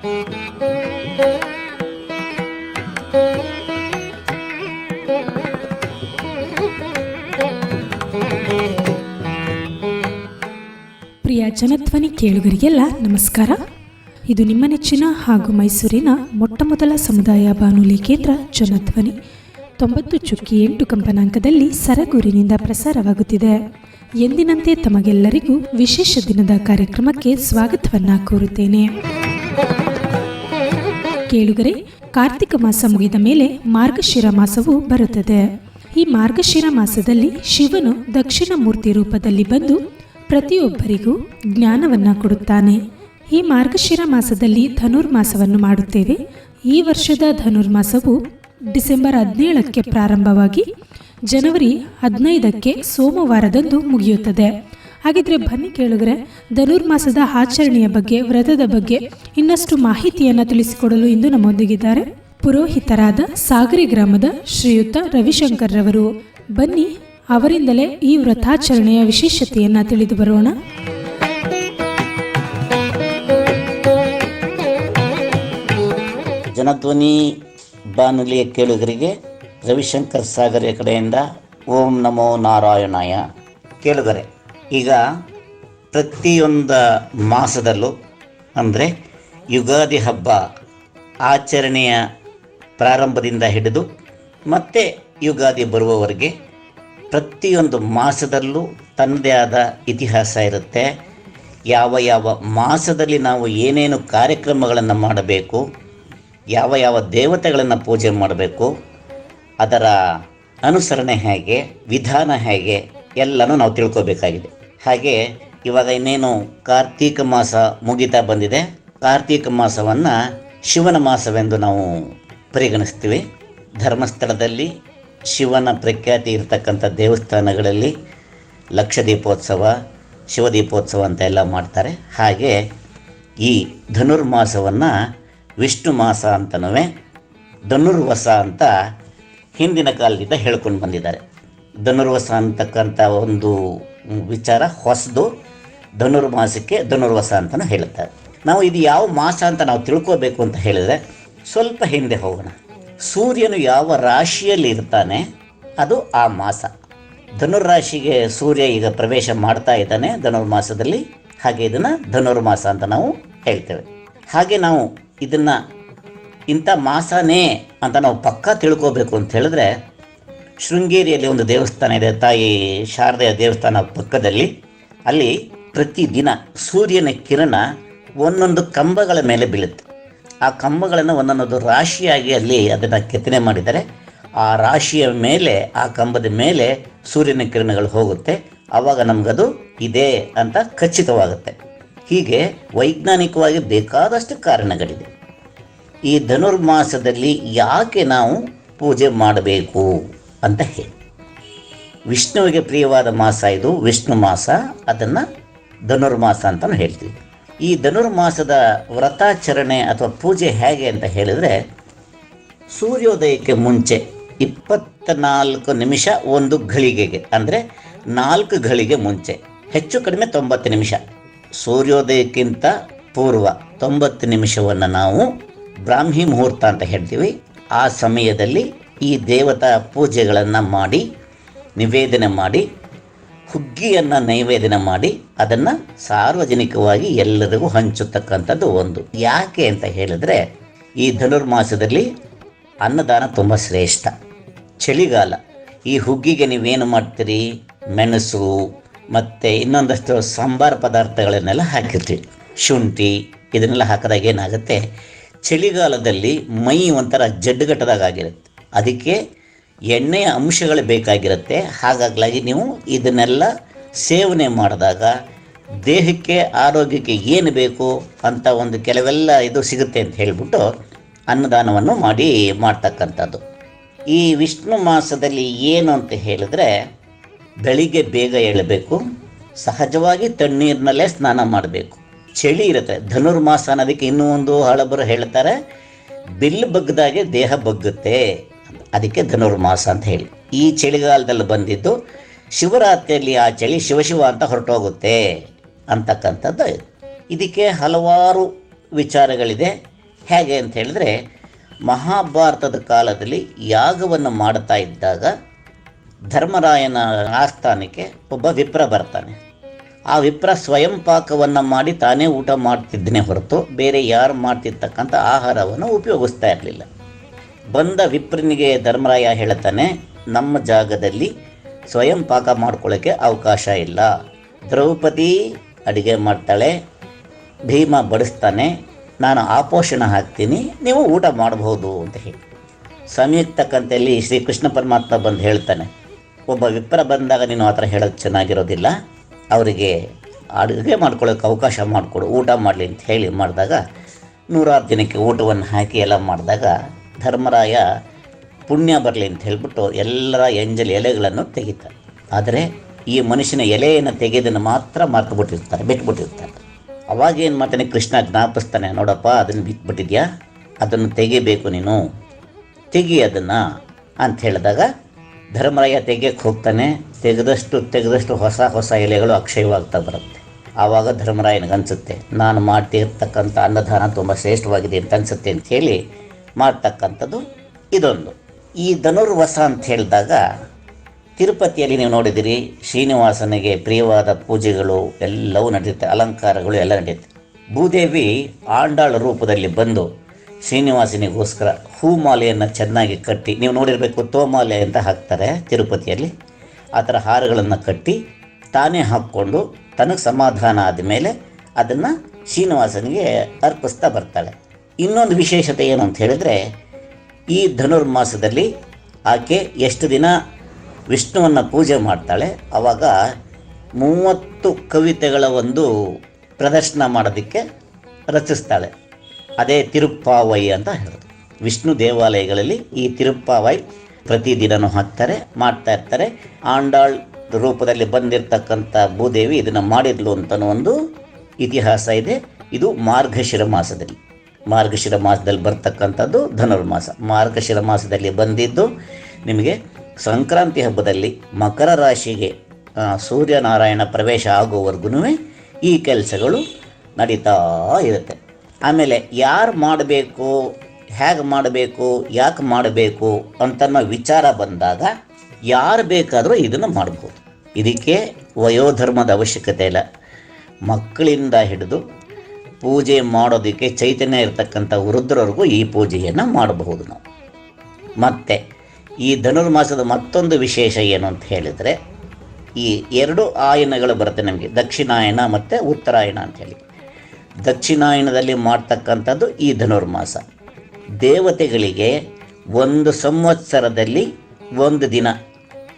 ಪ್ರಿಯ ಜನಧ್ವನಿ ಕೇಳುಗರಿಗೆಲ್ಲ ನಮಸ್ಕಾರ. ಇದು ನಿಮ್ಮ ನೆಚ್ಚಿನ ಹಾಗೂ ಮೈಸೂರಿನ ಮೊಟ್ಟಮೊದಲ ಸಮುದಾಯ ಬಾನುಲಿ ಕೇಂದ್ರ ಜನಧ್ವನಿ. ತೊಂಬತ್ತು ಚುಕ್ಕಿ ಎಂಟು ಕಂಪನಾಂಕದಲ್ಲಿ ಸರಗೂರಿನಿಂದ ಪ್ರಸಾರವಾಗುತ್ತಿದೆ. ಎಂದಿನಂತೆ ತಮಗೆಲ್ಲರಿಗೂ ವಿಶೇಷ ದಿನದ ಕಾರ್ಯಕ್ರಮಕ್ಕೆ ಸ್ವಾಗತವನ್ನು ಕೋರುತ್ತೇನೆ. ಕೇಳುಗರೆ, ಕಾರ್ತಿಕ ಮಾಸ ಮುಗಿದ ಮೇಲೆ ಮಾರ್ಗಶಿರ ಮಾಸವು ಬರುತ್ತದೆ. ಈ ಮಾರ್ಗಶಿರ ಮಾಸದಲ್ಲಿ ಶಿವನು ದಕ್ಷಿಣ ಮೂರ್ತಿ ರೂಪದಲ್ಲಿ ಬಂದು ಪ್ರತಿಯೊಬ್ಬರಿಗೂ ಜ್ಞಾನವನ್ನ ಕೊಡುತ್ತಾನೆ. ಈ ಮಾರ್ಗಶಿರ ಮಾಸದಲ್ಲಿ ಧನುರ್ಮಾಸವನ್ನು ಮಾಡುತ್ತೇವೆ. ಈ ವರ್ಷದ ಧನುರ್ಮಾಸವು ಡಿಸೆಂಬರ್ ಹದಿನೇಳಕ್ಕೆ ಪ್ರಾರಂಭವಾಗಿ ಜನವರಿ ಹದಿನೈದಕ್ಕೆ ಸೋಮವಾರದಂದು ಮುಗಿಯುತ್ತದೆ. ಹಾಗಿದ್ರೆ ಬನ್ನಿ ಕೇಳಿದ್ರೆ ಧನುರ್ಮಾಸದ ಆಚರಣೆಯ ಬಗ್ಗೆ, ವ್ರತದ ಬಗ್ಗೆ ಇನ್ನಷ್ಟು ಮಾಹಿತಿಯನ್ನು ತಿಳಿಸಿಕೊಡಲು ಇಂದು ನಮ್ಮೊಂದಿಗಿದ್ದಾರೆ. ಪುರೋಹಿತರಾದ ಸಾಗರಿ ಗ್ರಾಮದ ಶ್ರೀಯುತ ರವಿಶಂಕರ್ ರವರು. ಬನ್ನಿ, ಅವರಿಂದಲೇ ಈ ವ್ರತಾಚರಣೆಯ ವಿಶೇಷತೆಯನ್ನ ತಿಳಿದು ಬರೋಣ. ಜನಧ್ವನಿ ಬಾನುಲಿಯ ಕೇಳುಗರಿಗೆ ರವಿಶಂಕರ್ ಸಾಗರ ಕಡೆಯಿಂದ ಓಂ ನಮೋ ನಾರಾಯಣಾಯ ಕೇಳುಗರೆ. ಈಗ ಪ್ರತಿಯೊಂದು ಮಾಸದಲ್ಲೂ ಅಂದರೆ ಯುಗಾದಿ ಹಬ್ಬ ಆಚರಣೆಯ ಪ್ರಾರಂಭದಿಂದ ಹಿಡಿದು ಮತ್ತೆ ಯುಗಾದಿ ಬರುವವರೆಗೆ ಪ್ರತಿಯೊಂದು ಮಾಸದಲ್ಲೂ ತನ್ನದೇ ಆದ ಇತಿಹಾಸ ಇರುತ್ತೆ. ಯಾವ ಯಾವ ಮಾಸದಲ್ಲಿ ನಾವು ಏನೇನು ಕಾರ್ಯಕ್ರಮಗಳನ್ನು ಮಾಡಬೇಕು, ಯಾವ ಯಾವ ದೇವತೆಗಳನ್ನು ಪೂಜೆ ಮಾಡಬೇಕು, ಅದರ ಅನುಸರಣೆ ಹೇಗೆ, ವಿಧಾನ ಹೇಗೆ, ಎಲ್ಲನೂ ನಾವು ತಿಳ್ಕೊಬೇಕಾಗಿದೆ. ಹಾಗೆ ಇವಾಗ ಇನ್ನೇನು ಕಾರ್ತೀಕ ಮಾಸ ಮುಗಿತಾ ಬಂದಿದೆ. ಕಾರ್ತೀಕ ಮಾಸವನ್ನು ಶಿವನ ಮಾಸವೆಂದು ನಾವು ಪರಿಗಣಿಸ್ತೀವಿ. ಧರ್ಮಸ್ಥಳದಲ್ಲಿ ಶಿವನ ಪ್ರಖ್ಯಾತಿ ಇರತಕ್ಕಂಥ ದೇವಸ್ಥಾನಗಳಲ್ಲಿ ಲಕ್ಷ ದೀಪೋತ್ಸವ ಶಿವದೀಪೋತ್ಸವ ಅಂತ ಎಲ್ಲ ಮಾಡ್ತಾರೆ. ಹಾಗೆ ಈ ಧನುರ್ಮಾಸವನ್ನು ವಿಷ್ಣು ಮಾಸ ಅಂತನೂ ಧನುರ್ವಸ ಅಂತ ಹಿಂದಿನ ಕಾಲದಿಂದ ಹೇಳ್ಕೊಂಡು ಬಂದಿದ್ದಾರೆ. ಧನುರ್ವಸ ಅಂತಕ್ಕಂಥ ಒಂದು ವಿಚಾರ ಹೊಸದು ಧನುರ್ಮಾಸಕ್ಕೆ ಧನುರ್ವಾಸ ಅಂತಲೂ ಹೇಳುತ್ತಾರೆ. ನಾವು ಇದು ಯಾವ ಮಾಸ ಅಂತ ನಾವು ತಿಳ್ಕೋಬೇಕು ಅಂತ ಹೇಳಿದರೆ ಸ್ವಲ್ಪ ಹಿಂದೆ ಹೋಗೋಣ. ಸೂರ್ಯನು ಯಾವ ರಾಶಿಯಲ್ಲಿ ಇರ್ತಾನೆ ಅದು ಆ ಮಾಸ. ಧನುರ್ರಾಶಿಗೆ ಸೂರ್ಯ ಈಗ ಪ್ರವೇಶ ಮಾಡ್ತಾ ಇದ್ದಾನೆ ಧನುರ್ಮಾಸದಲ್ಲಿ ಹಾಗೆ ಇದನ್ನು ಧನುರ್ಮಾಸ ಅಂತ ನಾವು ಹೇಳ್ತೇವೆ. ಹಾಗೆ ನಾವು ಇದನ್ನು ಇಂಥ ಮಾಸನೇ ಅಂತ ನಾವು ಪಕ್ಕಾ ತಿಳ್ಕೋಬೇಕು ಅಂತ ಹೇಳಿದ್ರೆ ಶೃಂಗೇರಿಯಲ್ಲಿ ಒಂದು ದೇವಸ್ಥಾನ ಇದೆ. ತಾಯಿ ಶಾರದೆಯ ದೇವಸ್ಥಾನ ಪಕ್ಕದಲ್ಲಿ. ಅಲ್ಲಿ ಪ್ರತಿದಿನ ಸೂರ್ಯನ ಕಿರಣ ಒಂದೊಂದು ಕಂಬಗಳ ಮೇಲೆ ಬೀಳುತ್ತೆ. ಆ ಕಂಬಗಳನ್ನು ಒಂದೊಂದು ರಾಶಿಯಾಗಿ ಅಲ್ಲಿ ಅದನ್ನು ಕೆತ್ತನೆ ಮಾಡಿದರೆ ಆ ರಾಶಿಯ ಮೇಲೆ, ಆ ಕಂಬದ ಮೇಲೆ ಸೂರ್ಯನ ಕಿರಣಗಳು ಹೋಗುತ್ತೆ. ಆವಾಗ ನಮಗದು ಇದೆ ಅಂತ ಖಚಿತವಾಗುತ್ತೆ. ಹೀಗೆ ವೈಜ್ಞಾನಿಕವಾಗಿ ಬೇಕಾದಷ್ಟು ಕಾರಣಗಳಿದೆ. ಈ ಧನುರ್ಮಾಸದಲ್ಲಿ ಯಾಕೆ ನಾವು ಪೂಜೆ ಮಾಡಬೇಕು? ಅಂತ ಹೇಳಿ. ವಿಷ್ಣುವಿಗೆ ಪ್ರಿಯವಾದ ಮಾಸ ಇದು ವಿಷ್ಣು ಮಾಸ, ಅದನ್ನು ಧನುರ್ಮಾಸ ಅಂತಲೂ ಹೇಳ್ತೀವಿ. ಈ ಧನುರ್ಮಾಸದ ವ್ರತಾಚರಣೆ ಅಥವಾ ಪೂಜೆ ಹೇಗೆ ಅಂತ ಹೇಳಿದರೆ, ಸೂರ್ಯೋದಯಕ್ಕೆ ಮುಂಚೆ ಇಪ್ಪತ್ತ ನಾಲ್ಕು ನಿಮಿಷ ಒಂದು ಘಳಿಗೆಗೆ, ಅಂದರೆ ನಾಲ್ಕು ಘಳಿಗೆ ಮುಂಚೆ, ಹೆಚ್ಚು ಕಡಿಮೆ ತೊಂಬತ್ತು ನಿಮಿಷ. ಸೂರ್ಯೋದಯಕ್ಕಿಂತ ಪೂರ್ವ ತೊಂಬತ್ತು ನಿಮಿಷವನ್ನು ನಾವು ಬ್ರಾಹ್ಮಿ ಮುಹೂರ್ತ ಅಂತ ಹೇಳ್ತೀವಿ. ಆ ಸಮಯದಲ್ಲಿ ಈ ದೇವತಾ ಪೂಜೆಗಳನ್ನು ಮಾಡಿ, ನಿವೇದನೆ ಮಾಡಿ, ಹುಗ್ಗಿಯನ್ನು ನೈವೇದ್ಯ ಮಾಡಿ, ಅದನ್ನು ಸಾರ್ವಜನಿಕವಾಗಿ ಎಲ್ಲರಿಗೂ ಹಂಚತಕ್ಕಂಥದ್ದು ಒಂದು. ಯಾಕೆ ಅಂತ ಹೇಳಿದ್ರೆ, ಈ ಧನುರ್ಮಾಸದಲ್ಲಿ ಅನ್ನದಾನ ತುಂಬ ಶ್ರೇಷ್ಠ. ಚಳಿಗಾಲ, ಈ ಹುಗ್ಗಿಗೆ ನೀವೇನು ಮಾಡ್ತೀರಿ? ಮೆಣಸು, ಮತ್ತು ಇನ್ನೊಂದಷ್ಟು ಸಾಂಬಾರು ಪದಾರ್ಥಗಳನ್ನೆಲ್ಲ ಹಾಕಿರ್ತೀವಿ ಶುಂಠಿ, ಇದನ್ನೆಲ್ಲ ಹಾಕಿದಾಗ ಏನಾಗುತ್ತೆ? ಚಳಿಗಾಲದಲ್ಲಿ ಮೈ ಒಂಥರ ಜಡ್ಡುಗಟ್ಟದಾಗ ಆಗಿರುತ್ತೆ. ಅದಕ್ಕೆ ಎಣ್ಣೆಯ ಅಂಶಗಳು ಬೇಕಾಗಿರುತ್ತೆ. ಹಾಗಾಗಲಾಗಿ ನೀವು ಇದನ್ನೆಲ್ಲ ಸೇವನೆ ಮಾಡಿದಾಗ ದೇಹಕ್ಕೆ, ಆರೋಗ್ಯಕ್ಕೆ ಏನು ಬೇಕು ಅಂತ ಒಂದು ಕೆಲವೆಲ್ಲ ಇದು ಸಿಗುತ್ತೆ ಅಂತ ಹೇಳಿಬಿಟ್ಟು ಅನ್ನದಾನವನ್ನು ಮಾಡಿ ಮಾಡ್ತಕ್ಕಂಥದ್ದು. ಈ ವಿಷ್ಣು ಮಾಸದಲ್ಲಿ ಏನು ಅಂತ ಹೇಳಿದ್ರೆ ಬೆಳಿಗ್ಗೆ ಬೇಗ ಏಳಬೇಕು ಸಹಜವಾಗಿ ತಣ್ಣೀರಿನಲ್ಲೇ ಸ್ನಾನ ಮಾಡಬೇಕು. ಚಳಿ ಇರುತ್ತೆ, ಧನುರ್ಮಾಸ ಅನ್ನೋದಕ್ಕೆ ಇನ್ನೂ ಒಂದು ಹಳಬರು ಹೇಳ್ತಾರೆ, ಬಿಲ್ ಬಗ್ಗದಾಗೆ ದೇಹ ಬಗ್ಗುತ್ತೆ. ಅದಕ್ಕೆ ಧನುರ್ಮಾಸ ಅಂತ ಹೇಳಿ. ಈ ಚಳಿಗಾಲದಲ್ಲಿ ಬಂದಿದ್ದು ಶಿವರಾತ್ರಿಯಲ್ಲಿ ಆ ಚಳಿ ಶಿವಶಿವ ಅಂತ ಹೊರಟೋಗುತ್ತೆ ಅಂತಕ್ಕಂಥದ್ದು ಇದು. ಇದಕ್ಕೆ ಹಲವಾರು ವಿಚಾರಗಳಿದೆ. ಹೇಗೆ ಅಂತ ಹೇಳಿದ್ರೆ ಮಹಾಭಾರತದ ಕಾಲದಲ್ಲಿ ಯಾಗವನ್ನು ಮಾಡ್ತಾ ಇದ್ದಾಗ ಧರ್ಮರಾಯನ ಆಸ್ಥಾನಕ್ಕೆ ಒಬ್ಬ ವಿಪ್ರ ಬರ್ತಾನೆ. ಆ ವಿಪ್ರ ಸ್ವಯಂ ಪಾಕವನ್ನು ಮಾಡಿ ತಾನೇ ಊಟ ಮಾಡ್ತಿದ್ದನೇ ಹೊರತು ಬೇರೆ ಯಾರು ಮಾಡ್ತಿರ್ತಕ್ಕಂಥ ಆಹಾರವನ್ನು ಉಪಯೋಗಿಸ್ತಾ ಇರಲಿಲ್ಲ. ಬಂದ ವಿಪ್ರನಿಗೆ ಧರ್ಮರಾಯ ಹೇಳ್ತಾನೆ ನಮ್ಮ ಜಾಗದಲ್ಲಿ ಸ್ವಯಂ ಪಾಕ ಮಾಡ್ಕೊಳ್ಳೋಕ್ಕೆ ಅವಕಾಶ ಇಲ್ಲ. ದ್ರೌಪದಿ ಅಡುಗೆ ಮಾಡ್ತಾಳೆ, ಭೀಮ ಬಡಿಸ್ತಾನೆ, ನಾನು ಆಪೋಷಣ ಹಾಕ್ತೀನಿ, ನೀವು ಊಟ ಮಾಡಬಹುದು ಅಂತ ಹೇಳಿ. ಸಮಯಕ್ಕೆ ತಕ್ಕಂತೆಯಲ್ಲಿ ಶ್ರೀ ಕೃಷ್ಣ ಪರಮಾತ್ಮ ಬಂದು ಹೇಳ್ತಾನೆ, ಒಬ್ಬ ವಿಪ್ರ ಬಂದಾಗ ನೀನು ಆ ಥರ ಹೇಳೋದು ಚೆನ್ನಾಗಿರೋದಿಲ್ಲ, ಅವರಿಗೆ ಅಡುಗೆ ಮಾಡ್ಕೊಳ್ಳೋಕೆ ಅವಕಾಶ ಮಾಡಿಕೊಡು, ಊಟ ಮಾಡಲಿ ಅಂತ ಹೇಳಿ ಮಾಡಿದಾಗ, ನೂರಾರು ಜನಕ್ಕೆ ಊಟವನ್ನು ಹಾಕಿ ಎಲ್ಲ ಮಾಡಿದಾಗ ಧರ್ಮರಾಯ ಪುಣ್ಯ ಬರಲಿ ಅಂತ ಹೇಳ್ಬಿಟ್ಟು ಎಲ್ಲರ ಎಂಜಲ್ ಎಲೆಗಳನ್ನು ತೆಗಿತಾರೆ. ಆದರೆ ಈ ಮನುಷ್ಯನ ಎಲೆಯನ್ನು ತೆಗೆದನ್ನು ಮಾತ್ರ ಮರ್ತು ಬಿಟ್ಟಿರ್ತಾರೆ, ಬಿಟ್ಬಿಟ್ಟಿರ್ತಾರೆ. ಅವಾಗ ಏನು ಮಾಡ್ತಾನೆ, ಕೃಷ್ಣ ಜ್ಞಾಪಿಸ್ತಾನೆ, ನೋಡಪ್ಪ, ಅದನ್ನು ಬಿಟ್ಬಿಟ್ಟಿದ್ಯಾ? ಅದನ್ನು ತೆಗಿಬೇಕು ನೀನು. ತೆಗಿ ಅದನ್ನು ಅಂತ ಹೇಳಿದಾಗ ಧರ್ಮರಾಯ ತೆಗಿಯಕ್ಕೆ ಹೋಗ್ತಾನೆ. ತೆಗೆದಷ್ಟು ತೆಗೆದಷ್ಟು ಹೊಸ ಹೊಸ ಎಲೆಗಳು ಅಕ್ಷಯವಾಗ್ತಾ ಬರುತ್ತೆ. ಆವಾಗ ಧರ್ಮರಾಯನಿಗೆ ಅನಿಸುತ್ತೆ, ನಾನು ಮಾಡ್ತಿರ್ತಕ್ಕಂಥ ಅನ್ನದಾನ ತುಂಬ ಶ್ರೇಷ್ಠವಾಗಿದೆ ಅಂತ ಅನಿಸುತ್ತೆ ಅಂತ ಹೇಳಿ ಮಾಡ್ತಕ್ಕಂಥದ್ದು ಇದೊಂದು. ಈ ಧನುರ್ವಸ ಅಂತ ಹೇಳಿದಾಗ ತಿರುಪತಿಯಲ್ಲಿ ನೀವು ನೋಡಿದಿರಿ ಶ್ರೀನಿವಾಸನಿಗೆ ಪ್ರಿಯವಾದ ಪೂಜೆಗಳು ಎಲ್ಲವೂ ನಡೆಯುತ್ತೆ, ಅಲಂಕಾರಗಳು ಎಲ್ಲ ನಡೆಯುತ್ತೆ. ಭೂದೇವಿ ಆಂಡಾಳ ರೂಪದಲ್ಲಿ ಬಂದು ಶ್ರೀನಿವಾಸನಿಗೋಸ್ಕರ ಹೂಮಾಲೆಯನ್ನು ಚೆನ್ನಾಗಿ ಕಟ್ಟಿ, ನೀವು ನೋಡಿರಬೇಕು ತೋಮಾಲೆ ಅಂತ ಹಾಕ್ತಾರೆ ತಿರುಪತಿಯಲ್ಲಿ, ಆ ಥರ ಹಾರಗಳನ್ನು ಕಟ್ಟಿ ತಾನೇ ಹಾಕ್ಕೊಂಡು ತನಗೆ ಸಮಾಧಾನ ಆದಮೇಲೆ ಅದನ್ನು ಶ್ರೀನಿವಾಸನಿಗೆ ಅರ್ಪಿಸ್ತಾ ಬರ್ತಾಳೆ. ಇನ್ನೊಂದು ವಿಶೇಷತೆ ಏನು ಅಂತ ಹೇಳಿದರೆ, ಈ ಧನುರ್ಮಾಸದಲ್ಲಿ ಆಕೆ ಎಷ್ಟು ದಿನ ವಿಷ್ಣುವನ್ನು ಪೂಜೆ ಮಾಡ್ತಾಳೆ ಆವಾಗ ಮೂವತ್ತು ಕವಿತೆಗಳ ಒಂದು ಪ್ರದರ್ಶನ ಮಾಡೋದಕ್ಕೆ ರಚಿಸ್ತಾಳೆ. ಅದೇ ತಿರುಪ್ಪಾವೈ ಅಂತ ಹೇಳೋದು. ವಿಷ್ಣು ದೇವಾಲಯಗಳಲ್ಲಿ ಈ ತಿರುಪ್ಪಾವೈ ಪ್ರತಿದಿನನೂ ಹಾಕ್ತಾರೆ, ಮಾಡ್ತಾ ಇರ್ತಾರೆ. ಆಂಡಾಳ್ ರೂಪದಲ್ಲಿ ಬಂದಿರತಕ್ಕಂಥ ಭೂದೇವಿ ಇದನ್ನು ಮಾಡಿದ್ಲು ಅಂತ ಒಂದು ಇತಿಹಾಸ ಇದೆ. ಇದು ಮಾರ್ಗಶಿರ ಮಾಸದಲ್ಲಿ. ಮಾರ್ಗಶಿರ ಮಾಸದಲ್ಲಿ ಬರ್ತಕ್ಕಂಥದ್ದು ಧನುರ್ಮಾಸ. ಮಾರ್ಗಶಿರ ಮಾಸದಲ್ಲಿ ಬಂದಿದ್ದು ನಿಮಗೆ ಸಂಕ್ರಾಂತಿ ಹಬ್ಬದಲ್ಲಿ ಮಕರ ರಾಶಿಗೆ ಸೂರ್ಯನಾರಾಯಣ ಪ್ರವೇಶ ಆಗುವವರೆಗೂ ಈ ಕೆಲಸಗಳು ನಡೀತಾ ಇರುತ್ತೆ. ಆಮೇಲೆ ಯಾರು ಮಾಡಬೇಕು ಹೇಗೆ ಮಾಡಬೇಕು, ಯಾಕೆ ಮಾಡಬೇಕು ಅಂತನ್ನೋ ವಿಚಾರ ಬಂದಾಗ ಯಾರು ಬೇಕಾದರೂ ಇದನ್ನು ಮಾಡ್ಬೋದು. ಇದಕ್ಕೆ ವಯೋಧರ್ಮದ ಅವಶ್ಯಕತೆ ಇಲ್ಲ. ಮಕ್ಕಳಿಂದ ಹಿಡಿದು ಪೂಜೆ ಮಾಡೋದಕ್ಕೆ ಚೈತನ್ಯ ಇರತಕ್ಕಂಥ ವೃದ್ಧರವರೆಗೂ ಈ ಪೂಜೆಯನ್ನು ಮಾಡಬಹುದು ನಾವು. ಮತ್ತು, ಈ ಧನುರ್ಮಾಸದ ಮತ್ತೊಂದು ವಿಶೇಷ ಏನು ಅಂತ ಹೇಳಿದರೆ, ಈ ಎರಡು ಆಯನಗಳು ಬರುತ್ತೆ ನಮಗೆ, ದಕ್ಷಿಣಾಯನ ಮತ್ತು ಉತ್ತರಾಯಣ ಅಂಥೇಳಿ ದಕ್ಷಿಣಾಯನದಲ್ಲಿ ಮಾಡ್ತಕ್ಕಂಥದ್ದು ಈ ಧನುರ್ಮಾಸ. ದೇವತೆಗಳಿಗೆ ಒಂದು ಸಂವತ್ಸರದಲ್ಲಿ ಒಂದು ದಿನ,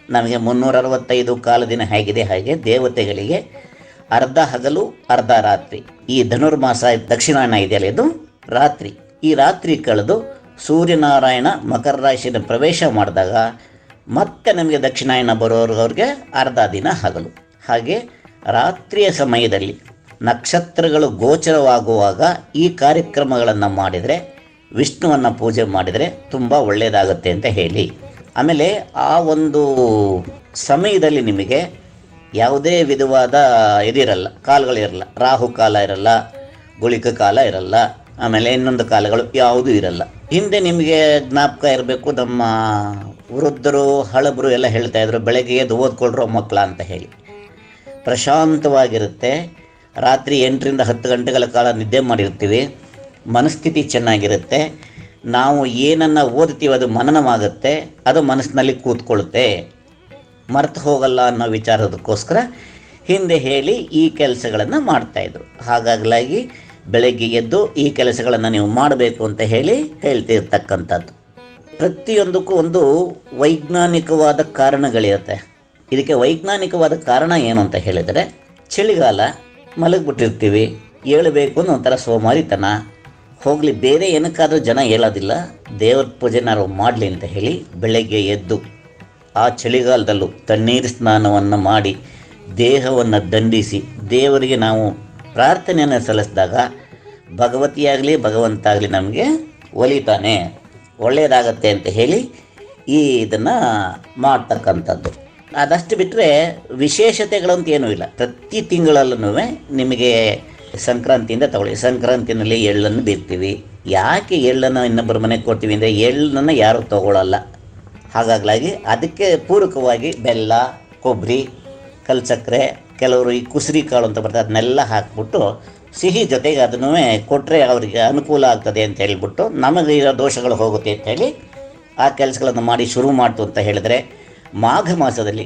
ನಮಗೆ ಮುನ್ನೂರ ಅರವತ್ತೈದು ಕಾಲ ದಿನ ಹೇಗಿದೆ ಹಾಗೆ ದೇವತೆಗಳಿಗೆ ಅರ್ಧ ಹಗಲು, ಅರ್ಧ ರಾತ್ರಿ. ಈ ಧನುರ್ಮಾಸ ದಕ್ಷಿಣಾಯನ ಇದೆಯಲ್ಲ ಇದು? ರಾತ್ರಿ. ಈ ರಾತ್ರಿ ಕಳೆದು ಸೂರ್ಯನಾರಾಯಣ ಮಕರ ರಾಶಿಯನ್ನು ಪ್ರವೇಶ ಮಾಡಿದಾಗ ಮತ್ತೆ ನಮಗೆ ದಕ್ಷಿಣಾಯನ ಬರೋರ್ಗವ್ರಿಗೆ ಅರ್ಧ ದಿನ ಹಗಲು. ಹಾಗೆ ರಾತ್ರಿಯ ಸಮಯದಲ್ಲಿ ನಕ್ಷತ್ರಗಳು ಗೋಚರವಾಗುವಾಗ ಈ ಕಾರ್ಯಕ್ರಮಗಳನ್ನು ಮಾಡಿದರೆ, ವಿಷ್ಣುವನ್ನು ಪೂಜೆ ಮಾಡಿದರೆ ತುಂಬ ಒಳ್ಳೆಯದಾಗುತ್ತೆ ಅಂತ ಹೇಳಿ. ಆಮೇಲೆ ಆ ಒಂದು ಸಮಯದಲ್ಲಿ ನಿಮಗೆ ಯಾವುದೇ ವಿಧವಾದ ಇದಿರಲ್ಲ ಕಾಲಗಳಿರಲ್ಲ ರಾಹು ಕಾಲ ಇರಲ್ಲ, ಗುಳಿಕ ಕಾಲ ಇರಲ್ಲ, ಆಮೇಲೆ ಇನ್ನೊಂದು ಕಾಲಗಳು ಯಾವುದೂ ಇರಲ್ಲ. ಹಿಂದೆ ನಿಮಗೆ ಜ್ಞಾಪಕ ಇರಬೇಕು, ನಮ್ಮ ವೃದ್ಧರು, ಹಳಬರು ಎಲ್ಲ ಹೇಳ್ತಾ ಇದ್ರು, ಬೆಳಗ್ಗೆ ಎದ್ದು ಓದ್ಕೊಳ್ರೋ ಮಕ್ಕಳ ಅಂತ ಹೇಳಿ. ಪ್ರಶಾಂತವಾಗಿರುತ್ತೆ, ರಾತ್ರಿ ಎಂಟರಿಂದ ಹತ್ತು ಗಂಟೆಗಳ ಕಾಲ ನಿದ್ದೆ ಮಾಡಿರ್ತೀವಿ, ಮನಸ್ಥಿತಿ ಚೆನ್ನಾಗಿರುತ್ತೆ, ನಾವು ಏನನ್ನು ಓದ್ತೀವಿ ಅದು ಮನನವಾಗುತ್ತೆ, ಅದು ಮನಸ್ಸಿನಲ್ಲಿ ಕೂತ್ಕೊಳ್ಳುತ್ತೆ. ಮರೆತು ಹೋಗಲ್ಲ ಅನ್ನೋ ವಿಚಾರದಕ್ಕೋಸ್ಕರ ಹಿಂದೆ ಹೇಳಿ ಈ ಕೆಲಸಗಳನ್ನು ಮಾಡ್ತಾಯಿದ್ರು ಹಾಗಾಗಲಾಗಿ ಬೆಳಗ್ಗೆ ಎದ್ದು ಈ ಕೆಲಸಗಳನ್ನು ನೀವು ಮಾಡಬೇಕು ಅಂತ ಹೇಳಿ ಹೇಳ್ತಿರ್ತಕ್ಕಂಥದ್ದು. ಪ್ರತಿಯೊಂದಕ್ಕೂ ಒಂದು ವೈಜ್ಞಾನಿಕವಾದ ಕಾರಣಗಳಿರುತ್ತೆ. ಇದಕ್ಕೆ ವೈಜ್ಞಾನಿಕವಾದ ಕಾರಣ ಏನು ಅಂತ ಹೇಳಿದರೆ, ಚಳಿಗಾಲ, ಮಲಗಿಬಿಟ್ಟಿರ್ತೀವಿ, ಏಳಬೇಕು ಅನ್ನೋ ಒಂಥರ ಸೋಮಾರಿತನ, ಹೋಗಲಿ ಬೇರೆ ಏನಕ್ಕಾದರೂ ಜನ ಹೇಳೋದಿಲ್ಲ ದೇವ್ರ ಪೂಜೆನಾರು ಮಾಡಲಿ ಅಂತ ಹೇಳಿ ಬೆಳಗ್ಗೆ ಎದ್ದು ಆ ಚಳಿಗಾಲದಲ್ಲೂ ತಣ್ಣೀರು ಸ್ನಾನವನ್ನು ಮಾಡಿ ದೇಹವನ್ನು ದಂಡಿಸಿ ದೇವರಿಗೆ ನಾವು ಪ್ರಾರ್ಥನೆಯನ್ನು ಸಲ್ಲಿಸಿದಾಗ ಭಗವತಿಯಾಗಲಿ ಭಗವಂತ ಆಗಲಿ ನಮಗೆ ಒಲಿತಾನೆ. ಒಳ್ಳೆಯದಾಗತ್ತೆ ಅಂತ ಹೇಳಿ ಈ ಇದನ್ನು ಮಾಡ್ತಕ್ಕಂಥದ್ದು. ಅದಷ್ಟು ಬಿಟ್ಟರೆ ವಿಶೇಷತೆಗಳಂತ ಏನೂ ಇಲ್ಲ. ಪ್ರತಿ ತಿಂಗಳಲ್ಲೂ ನಿಮಗೆ ಸಂಕ್ರಾಂತಿಯಿಂದ ತಗೊಳ್ಳಿ. ಸಂಕ್ರಾಂತಿನಲ್ಲಿ ಎಳ್ಳನ್ನು ಬಿತ್ತೀವಿ. ಯಾಕೆ ಎಳ್ಳನ್ನು ಇನ್ನೊಬ್ಬರ ಮನೆಗೆ ಕೊಡ್ತೀವಿ ಅಂದರೆ ಎಳ್ಳನ್ನು ಯಾರೂ ತಗೊಳ್ಳಲ್ಲ ಹಾಗಾಗಲಾಗಿ ಅದಕ್ಕೆ ಪೂರಕವಾಗಿ ಬೆಲ್ಲ, ಕೊಬ್ಬರಿ ಕಲ್ಸಕ್ಕರೆ ಕೆಲವರು ಈ ಕುಸುರಿ ಕಾಳು ಅಂತ ಬರ್ತದೆ, ಅದನ್ನೆಲ್ಲ ಹಾಕ್ಬಿಟ್ಟು ಸಿಹಿ ಜೊತೆಗೆ ಅದನ್ನು ಕೊಟ್ಟರೆ ಅವರಿಗೆ ಅನುಕೂಲ ಆಗ್ತದೆ ಅಂತ ಹೇಳಿಬಿಟ್ಟು ನಮಗೆ ಇರೋ ದೋಷಗಳು ಹೋಗುತ್ತೆ ಅಂತ ಹೇಳಿ ಆ ಕೆಲಸಗಳನ್ನು ಮಾಡಿ ಶುರು ಮಾಡ್ತು ಅಂತ ಹೇಳಿದರೆ ಮಾಘ ಮಾಸದಲ್ಲಿ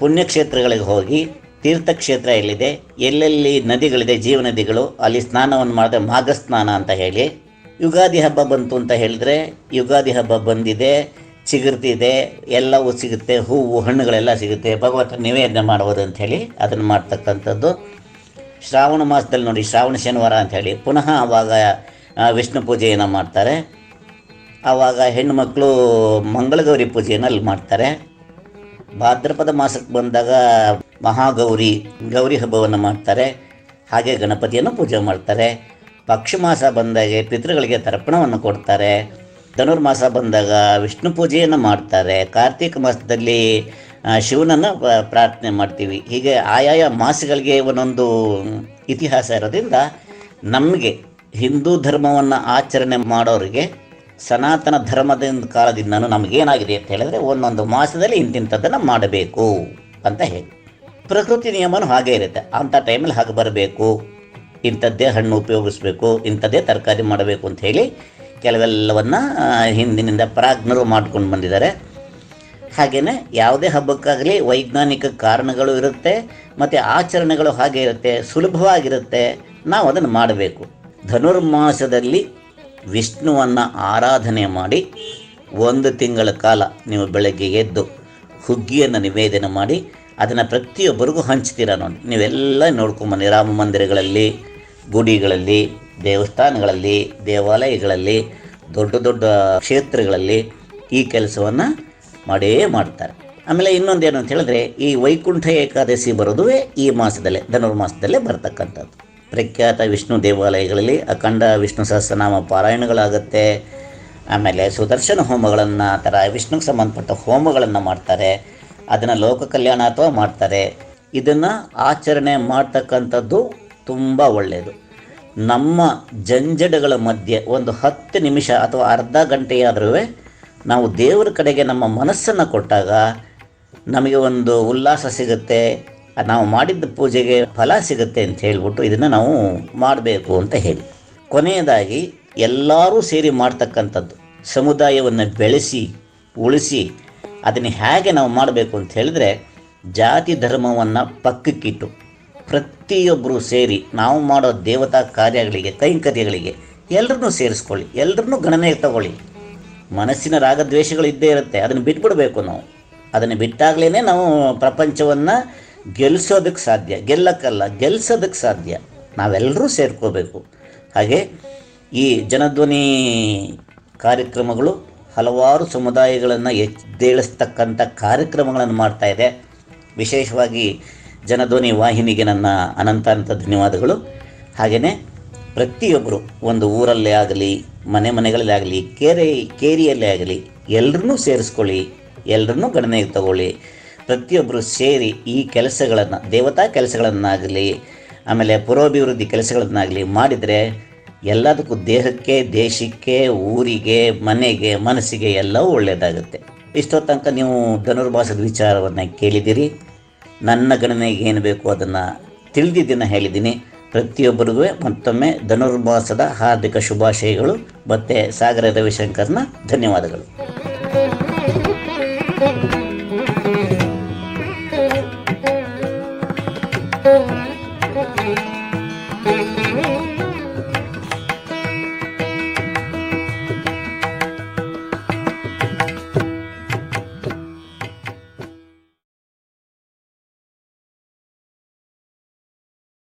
ಪುಣ್ಯಕ್ಷೇತ್ರಗಳಿಗೆ ಹೋಗಿ ತೀರ್ಥಕ್ಷೇತ್ರ ಎಲ್ಲಿದೆ, ಎಲ್ಲೆಲ್ಲಿ ನದಿಗಳಿದೆ, ಜೀವ ನದಿಗಳು, ಅಲ್ಲಿ ಸ್ನಾನವನ್ನು ಮಾಡಿದ್ರೆ ಮಾಘ ಸ್ನಾನ ಅಂತ ಹೇಳಿ ಯುಗಾದಿ ಹಬ್ಬ ಬಂತು ಅಂತ ಹೇಳಿದರೆ ಯುಗಾದಿ ಹಬ್ಬ ಬಂದಿದೆ ಚಿಗುರ್ತಿದೆ ಎಲ್ಲವೂ ಸಿಗುತ್ತೆ, ಹೂವು, ಹಣ್ಣುಗಳೆಲ್ಲ ಸಿಗುತ್ತೆ. ಭಗವಂತ ನಿವೇದನೆ ಮಾಡ್ಬೋದು ಅಂಥೇಳಿ ಅದನ್ನು ಮಾಡ್ತಕ್ಕಂಥದ್ದು. ಶ್ರಾವಣ ಮಾಸದಲ್ಲಿ ನೋಡಿ, ಶ್ರಾವಣ ಶನಿವಾರ ಅಂಥೇಳಿ ಪುನಃ ಆವಾಗ ವಿಷ್ಣು ಪೂಜೆಯನ್ನು ಮಾಡ್ತಾರೆ. ಆವಾಗ ಹೆಣ್ಣು ಮಕ್ಕಳು ಮಂಗಳಗೌರಿ ಪೂಜೆಯನ್ನು ಅಲ್ಲಿ ಮಾಡ್ತಾರೆ. ಭಾದ್ರಪದ ಮಾಸಕ್ಕೆ ಬಂದಾಗ ಮಹಾಗೌರಿ, ಗೌರಿ ಹಬ್ಬವನ್ನು ಮಾಡ್ತಾರೆ. ಹಾಗೆ ಗಣಪತಿಯನ್ನು ಪೂಜೆ ಮಾಡ್ತಾರೆ. ಪಕ್ಷ ಮಾಸ ಬಂದಾಗ ಪಿತೃಗಳಿಗೆ ತರ್ಪಣವನ್ನು ಕೊಡ್ತಾರೆ. ಧನುರ್ಮಾಸ ಬಂದಾಗ ವಿಷ್ಣು ಪೂಜೆಯನ್ನು ಮಾಡ್ತಾರೆ. ಕಾರ್ತೀಕ ಮಾಸದಲ್ಲಿ ಶಿವನನ್ನು ಪ್ರಾರ್ಥನೆ ಮಾಡ್ತೀವಿ. ಹೀಗೆ ಆಯಾಯ ಮಾಸಗಳಿಗೆ ಒಂದೊಂದು ಇತಿಹಾಸ ಇರೋದ್ರಿಂದ ನಮಗೆ ಹಿಂದೂ ಧರ್ಮವನ್ನು ಆಚರಣೆ ಮಾಡೋರಿಗೆ ಸನಾತನ ಧರ್ಮದಿಂದ ಕಾಲದಿಂದನೂ ನಮಗೇನಾಗಿದೆ ಅಂತ ಹೇಳಿದ್ರೆ ಒಂದೊಂದು ಮಾಸದಲ್ಲಿ ಇಂತಿಂಥದ್ದನ್ನು ಮಾಡಬೇಕು ಅಂತ ಹೇಳಿ. ಪ್ರಕೃತಿ ನಿಯಮನೂ ಹಾಗೆ ಇರುತ್ತೆ. ಅಂಥ ಟೈಮಲ್ಲಿ ಹಾಗೆ ಬರಬೇಕು. ಇಂಥದ್ದೇ ಹಣ್ಣು ಉಪಯೋಗಿಸ್ಬೇಕು. ಇಂಥದ್ದೇ ತರಕಾರಿ ಮಾಡಬೇಕು ಅಂತ ಹೇಳಿ ಕೆಲವೆಲ್ಲವನ್ನ ಹಿಂದಿನಿಂದ ಪ್ರಾಜ್ಞರು ಮಾಡ್ಕೊಂಡು ಬಂದಿದ್ದಾರೆ. ಹಾಗೆಯೇ ಯಾವುದೇ ಹಬ್ಬಕ್ಕಾಗಲಿ ವೈಜ್ಞಾನಿಕ ಕಾರಣಗಳು ಇರುತ್ತೆ, ಮತ್ತು ಆಚರಣೆಗಳು ಹಾಗೆ ಇರುತ್ತೆ, ಸುಲಭವಾಗಿರುತ್ತೆ, ನಾವು ಅದನ್ನು ಮಾಡಬೇಕು. ಧನುರ್ಮಾಸದಲ್ಲಿ ವಿಷ್ಣುವನ್ನು ಆರಾಧನೆ ಮಾಡಿ, ಒಂದು ತಿಂಗಳ ಕಾಲ ನೀವು ಬೆಳಗ್ಗೆ ಎದ್ದು ಹುಗ್ಗಿಯನ್ನು ನಿವೇದನೆ ಮಾಡಿ, ಅದನ್ನು ಪ್ರತಿಯೊಬ್ಬರಿಗೂ ಹಂಚ್ತೀರ ನೋಡಿ. ನೀವೆಲ್ಲ ನೋಡ್ಕೊಂಬನ್ನಿ, ರಾಮ ಮಂದಿರಗಳಲ್ಲಿ, ಗುಡಿಗಳಲ್ಲಿ ದೇವಸ್ಥಾನಗಳಲ್ಲಿ, ದೇವಾಲಯಗಳಲ್ಲಿ, ದೊಡ್ಡ ದೊಡ್ಡ ಕ್ಷೇತ್ರಗಳಲ್ಲಿ ಈ ಕೆಲಸವನ್ನು ಮಾಡೇ ಮಾಡ್ತಾರೆ. ಆಮೇಲೆ ಇನ್ನೊಂದೇನು ಅಂತ ಹೇಳಿದ್ರೆ, ಈ ವೈಕುಂಠ ಏಕಾದಶಿ ಬರೋದುವೇ ಈ ಮಾಸದಲ್ಲೇ, ಧನುರ್ಮಾಸದಲ್ಲೇ ಬರ್ತಕ್ಕಂಥದ್ದು. ಪ್ರಖ್ಯಾತ ವಿಷ್ಣು ದೇವಾಲಯಗಳಲ್ಲಿ ಅಖಂಡ ವಿಷ್ಣು ಸಹಸ್ರನಾಮ ಪಾರಾಯಣಗಳಾಗುತ್ತೆ. ಆಮೇಲೆ ಸುದರ್ಶನ ಹೋಮಗಳನ್ನು, ಆ ಥರ ವಿಷ್ಣುಗೆ ಸಂಬಂಧಪಟ್ಟ ಹೋಮಗಳನ್ನು ಮಾಡ್ತಾರೆ. ಅದನ್ನು ಲೋಕ ಕಲ್ಯಾಣ ಅಥವಾ ಮಾಡ್ತಾರೆ. ಇದನ್ನು ಆಚರಣೆ ಮಾಡ್ತಕ್ಕಂಥದ್ದು ತುಂಬ ಒಳ್ಳೆಯದು ನಮ್ಮ ಜಂಜಡಗಳ ಮಧ್ಯೆ ಒಂದು ಹತ್ತು ನಿಮಿಷ ಅಥವಾ ಅರ್ಧ ಗಂಟೆಯಾದರೂ ನಾವು ದೇವರ ಕಡೆಗೆ ನಮ್ಮ ಮನಸ್ಸನ್ನು ಕೊಟ್ಟಾಗ ನಮಗೆ ಒಂದು ಉಲ್ಲಾಸ ಸಿಗುತ್ತೆ, ನಾವು ಮಾಡಿದ್ದ ಪೂಜೆಗೆ ಫಲ ಸಿಗುತ್ತೆ ಅಂತ ಹೇಳ್ಬಿಟ್ಟು ಇದನ್ನು ನಾವು ಮಾಡಬೇಕು ಅಂತ ಹೇಳಿ. ಕೊನೆಯದಾಗಿ ಎಲ್ಲರೂ ಸೇರಿ ಮಾಡ್ತಕ್ಕಂಥದ್ದು, ಸಮುದಾಯವನ್ನು ಬೆಳೆಸಿ, ಉಳಿಸಿ ಅದನ್ನು ಹೇಗೆ ನಾವು ಮಾಡಬೇಕು ಅಂತ ಹೇಳಿದ್ರೆ ಜಾತಿ ಧರ್ಮವನ್ನು ಪಕ್ಕಕ್ಕಿಟ್ಟು. ಪ್ರತಿಯೊಬ್ಬರು ಸೇರಿ ನಾವು ಮಾಡೋ ದೇವತಾ ಕಾರ್ಯಗಳಿಗೆ, ಕೈಂಕರ್ಯಗಳಿಗೆ ಎಲ್ಲರನ್ನೂ ಸೇರಿಸ್ಕೊಳ್ಳಿ ಎಲ್ಲರನ್ನೂ ಗಣನೆಗೆ ತಗೊಳ್ಳಿ. ಮನಸ್ಸಿನ ರಾಗದ್ವೇಷಗಳು ಇದ್ದೇ ಇರುತ್ತೆ, ಅದನ್ನು ಬಿಟ್ಬಿಡಬೇಕು ನಾವು. ಅದನ್ನು ಬಿಟ್ಟಾಗಲೇ ನಾವು ಪ್ರಪಂಚವನ್ನು ಗೆಲ್ಲಿಸೋದಕ್ಕೆ ಸಾಧ್ಯ, ಗೆಲ್ಲಕ್ಕಲ್ಲ ಗೆಲ್ಲಿಸೋದಕ್ಕೆ ಸಾಧ್ಯ. ನಾವೆಲ್ಲರೂ ಸೇರ್ಕೋಬೇಕು. ಹಾಗೆ ಈ ಜನಧ್ವನಿ ಕಾರ್ಯಕ್ರಮಗಳು ಹಲವಾರು ಸಮುದಾಯಗಳನ್ನು ಎದ್ದೇಳಿಸ್ತಕ್ಕಂಥ ಕಾರ್ಯಕ್ರಮಗಳನ್ನು ಮಾಡ್ತಾಯಿದೆ ವಿಶೇಷವಾಗಿ ಜನಧ್ವನಿ ವಾಹಿನಿಗೆ ನನ್ನ ಅನಂತ ಅನಂತಾನಂತ ಧನ್ಯವಾದಗಳು. ಹಾಗೆಯೇ ಪ್ರತಿಯೊಬ್ಬರು ಒಂದು ಊರಲ್ಲೇ ಆಗಲಿ, ಮನೆ ಮನೆಗಳಲ್ಲೇ ಆಗಲಿ, ಕೆರೆ, ಕೇರಿಯಲ್ಲೇ ಆಗಲಿ ಎಲ್ಲರನ್ನೂ ಸೇರಿಸ್ಕೊಳ್ಳಿ ಎಲ್ಲರನ್ನೂ ಗಣನೆಗೆ ತಗೊಳ್ಳಿ, ಪ್ರತಿಯೊಬ್ಬರು ಸೇರಿ ಈ ಕೆಲಸಗಳನ್ನು, ದೇವತಾ ಕೆಲಸಗಳನ್ನಾಗಲಿ, ಆಮೇಲೆ ಪುರೋಭಿವೃದ್ಧಿ ಕೆಲಸಗಳನ್ನಾಗಲಿ ಮಾಡಿದರೆ ಎಲ್ಲದಕ್ಕೂ ದೇಹಕ್ಕೆ, ದೇಶಕ್ಕೆ, ಊರಿಗೆ, ಮನೆಗೆ, ಮನಸ್ಸಿಗೆ ಎಲ್ಲವೂ ಒಳ್ಳೆಯದಾಗುತ್ತೆ. ಇಷ್ಟೋ ತನಕ ನೀವು ಧನುರ್ಮಾಸದ ವಿಚಾರವನ್ನು ಕೇಳಿದ್ದೀರಿ. ನನ್ನ ಗಣನೆಗೆ ಏನು ಬೇಕು ಅದನ್ನು ತಿಳಿದಿದ್ದೀನಿ ಹೇಳಿದ್ದೀನಿ. ಪ್ರತಿಯೊಬ್ಬರಿಗೂ ಮತ್ತೊಮ್ಮೆ ಧನುರ್ಮಾಸದ ಹಾರ್ದಿಕ ಶುಭಾಶಯಗಳು. ಮತ್ತು ಸಾಗರ ರವಿಶಂಕರ್ನ ಧನ್ಯವಾದಗಳು.